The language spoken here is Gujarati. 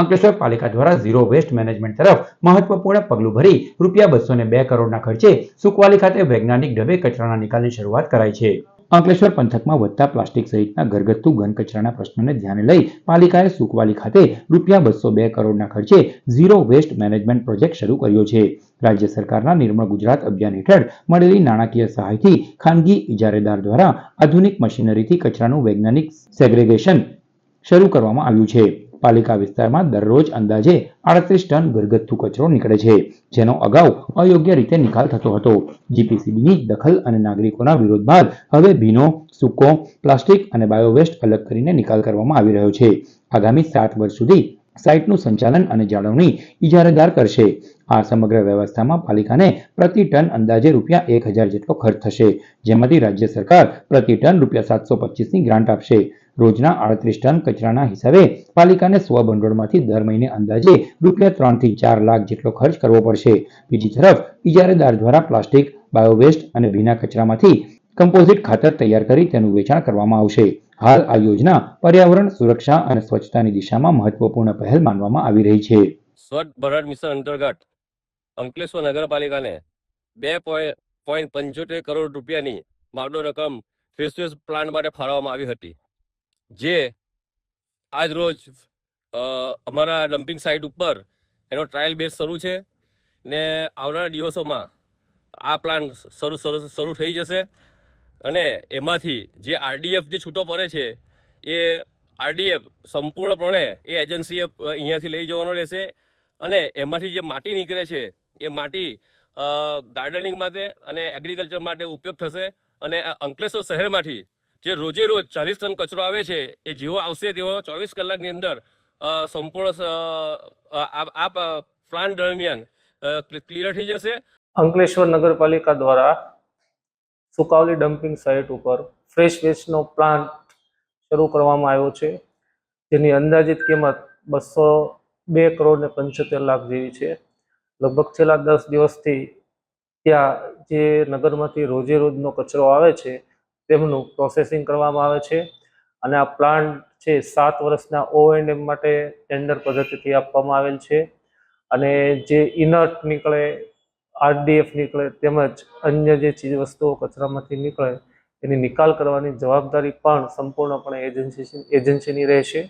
અંકલેશ્વર પાલિકા દ્વારા ઝીરો વેસ્ટ મેનેજમેન્ટ તરફ મહત્વપૂર્ણ પગલું ભરી રૂપિયા બસો બે કરોડના ખર્ચે સુકવાલી ખાતે વૈજ્ઞાનિક ઢબે કચરાના નિકાલની શરૂઆત કરાઈ છે. અંકલેશ્વર પંથકમાં વધતા પ્લાસ્ટિક સહિતના ઘરગથ્થુ ઘન કચરાના પ્રશ્નને ધ્યાને લઈ પાલિકાએ સુકવાલી ખાતે રૂપિયા બસો બે કરોડના ખર્ચે ઝીરો વેસ્ટ મેનેજમેન્ટ પ્રોજેક્ટ શરૂ કર્યો છે. રાજ્ય સરકારના નિર્મળ ગુજરાત અભિયાન હેઠળ મળેલી નાણાકીય સહાયથી ખાનગી ઇજારેદાર દ્વારા આધુનિક મશીનરીથી કચરાનું વૈજ્ઞાનિક સેગ્રેગેશન શરૂ કરવામાં આવ્યું છે. પાલિકા વિસ્તારમાં દરરોજ અંદાજે આડત્રીસ ટન ઘરગથ્થુ કચરો નીકળે છે, જેનો અગાઉ અયોગ્ય રીતે નિકાલ થતો હતો. જીપીસીબીની દખલ અને નાગરિકોના વિરોધ બાદ હવે ભીનો, સૂકો, પ્લાસ્ટિક અને બાયોવેસ્ટ અલગ કરીને નિકાલ કરવામાં આવી રહ્યો છે. આગામી સાત વર્ષ સુધી સાઇટનું સંચાલન અને જાળવણી ઇજારેદાર કરશે. આ સમગ્ર વ્યવસ્થામાં પાલિકાને પ્રતિ ટન અંદાજે રૂપિયા એક હજાર જેટલો ખર્ચ થશે, જેમાંથી રાજ્ય સરકાર પ્રતિ ટન રૂપિયા સાતસો પચીસની ગ્રાન્ટ આપશે. રોજના આડત્રીસ ટન કચરાના હિસાબે પાલિકાને સ્વભંડોળમાંથી દર મહિને અંદાજે રૂપિયા ત્રણથી ચાર લાખ જેટલો ખર્ચ કરવો પડશે. બીજી તરફ, ઇજારેદાર દ્વારા પ્લાસ્ટિક, બાયોવેસ્ટ અને ભીના કચરામાંથી કમ્પોઝિટ ખાતર તૈયાર કરી તેનું વેચાણ કરવામાં આવશે. હાલ આ યોજના પર્યાવરણ, સુરક્ષા અને સ્વચ્છતાની દિશામાં મહત્વપૂર્ણ પહેલ માનવામાં આવી રહી છે. સ્વચ્છ ભારત મિશન અંતર્ગત અંકલેશ્વર નગરપાલિકાને બે પોઈન્ટ પંચોતેર કરોડ રૂપિયાની માવડો રકમ ફેસવેસ પ્લાન્ટ માટે ફાળવવામાં આવી હતી. જે આજ રોજ અમારા ડમ્પિંગ સાઇટ ઉપર એનો ટ્રાયલ બેઝ શરૂ છે ને આવનારા દિવસોમાં આ પ્લાન શરૂ શરૂ થઈ જશે અને એમાંથી જે આરડીએફ જે છૂટો પડે છે એ આરડીએફ સંપૂર્ણપણે એ એજન્સીએ અહીંયાથી લઈ જવાનો રહેશે અને એમાંથી જે માટી નીકળે છે એ માટી ગાર્ડનિંગ માટે અને એગ્રીકલ્ચર માટે ઉપયોગ થશે અને અંકલેશ્વર શહેરમાંથી જે રોજે રોજ ચાલીસ ટન કચરો આવે છે, એ જેવો આવશે તેવો ચોવીસ કલાકની અંદર સંપૂર્ણ આ આ પ્લાન દરમિયાન ક્લિયર થઈ જશે. અંકલેશ્વર નગરપાલિકા દ્વારા સુકાવલી ડમ્પિંગ સાઇટ ઉપર ફ્રેશ વેસ્ટનો પ્લાન્ટ શરૂ કરવામાં આવ્યો છે. જેની અંદાજિત કિંમત બસો બે કરોડ ને પંચોતેર લાખ જેવી છે. લગભગ છેલ્લા દસ દિવસથી ત્યાં જે નગરમાંથી રોજે રોજનો કચરો આવે છે તેમનું પ્રોસેસિંગ કરવામાં આવે છે અને આ પ્લાન્ટ છે સાત વર્ષના ઓ એન્ડ એમ માટે ટેન્ડર પદ્ધતિથી આપવામાં આવેલ છે અને જે ઇનર્ટ નીકળે આરડીએફ નીકળે તેમજ અન્ય જે ચીજ વસ્તુઓ કચરામાંથી નીકળે એની નિકાલ કરવાની જવાબદારી પણ સંપૂર્ણપણે એજન્સી એજન્સીની રહેશે.